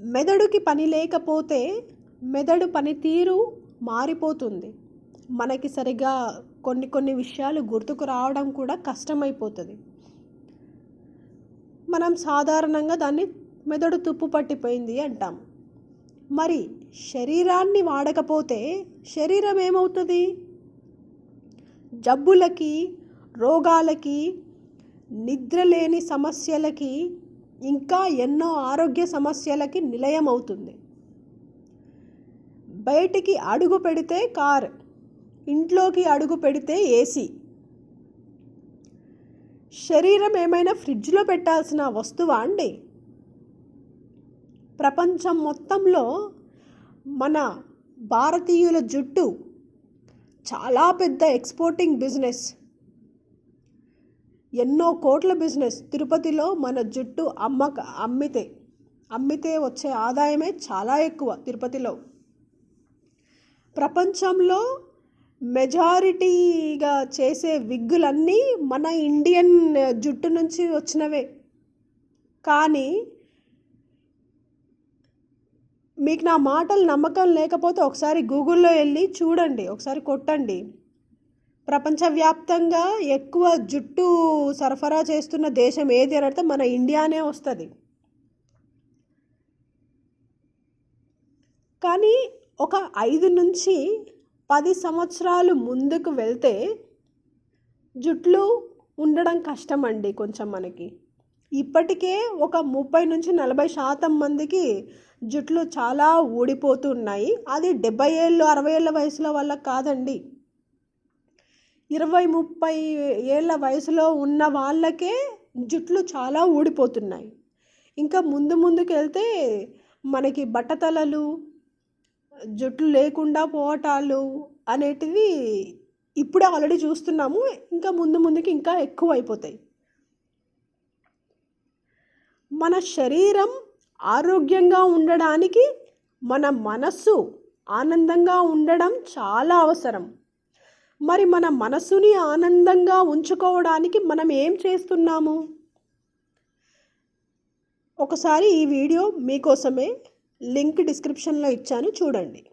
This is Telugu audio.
మెదడుకి పని లేకపోతే మెదడు పనితీరు మారిపోతుంది. మనకి సరిగా కొన్ని కొన్ని విషయాలు గుర్తుకు రావడం కూడా కష్టమైపోతుంది. మనం సాధారణంగా దాన్ని మెదడు తుప్పు పట్టిపోయింది అంటాం. మరి శరీరాన్ని వాడకపోతే శరీరం ఏమవుతుంది? జబ్బులకి రోగాలకి నిద్రలేని సమస్యలకి ఇంకా ఎన్నో ఆరోగ్య సమస్యలకి నిలయం అవుతుంది బయటికి అడుగు పెడితే కార్ ఇంట్లోకి అడుగు పెడితే ఏసీ. శరీరం ఏమైనా ఫ్రిడ్జ్లో పెట్టాల్సిన వస్తువా అండి? ప్రపంచం మొత్తంలో మన భారతీయుల జుట్టు చాలా పెద్ద ఎక్స్పోర్టింగ్ బిజినెస్ ఎన్నో కోట్ల బిజినెస్. తిరుపతిలో మన జుట్టు అమ్మక అమ్మితే అమ్మితే వచ్చే ఆదాయమే చాలా ఎక్కువ తిరుపతిలో. ప్రపంచంలో మెజారిటీగా చేసే విగ్గులన్నీ మన ఇండియన్ జుట్టు నుంచి వచ్చినవే. కానీ మీకు నా మాటలు నమ్మకం లేకపోతే ఒకసారి గూగుల్లో వెళ్ళి చూడండి ఒకసారి కొట్టండి. ప్రపంచవ్యాప్తంగా ఎక్కువ జుట్టు సరఫరా చేస్తున్న దేశం ఏది అని అంటే మన ఇండియానే వస్తుంది. కానీ ఒక ఐదు నుంచి పది సంవత్సరాలు ముందుకు వెళ్తే జుట్లు ఉండడం కష్టం అండి కొంచెం మనకి. ఇప్పటికే ఒక ముప్పై నుంచి నలభై శాతం మందికి జుట్లు చాలా ఊడిపోతున్నాయి. అది డెబ్బై ఏళ్ళు అరవై ఏళ్ళ వయసులో వల్ల కాదండి. ఇరవై ముప్పై ఏళ్ళ వయసులో ఉన్న వాళ్ళకే జుట్లు చాలా ఊడిపోతున్నాయి. ఇంకా ముందు ముందుకు వెళ్తే మనకి బట్టతలలు జుట్లు లేకుండా పోవటాలు అనేటివి ఇప్పుడే ఆల్రెడీ చూస్తున్నాము. ఇంకా ముందు ముందుకి ఇంకా ఎక్కువ అయిపోతాయి మన శరీరం ఆరోగ్యంగా ఉండడానికి మన మనస్సు ఆనందంగా ఉండడం చాలా అవసరం. మరి మన మనసుని ఆనందంగా ఉంచుకోవడానికి మనం ఏం చేస్తున్నాము? ఒకసారి ఈ వీడియో మీకోసమే లింక్ డిస్క్రిప్షన్లో ఇచ్చాను చూడండి.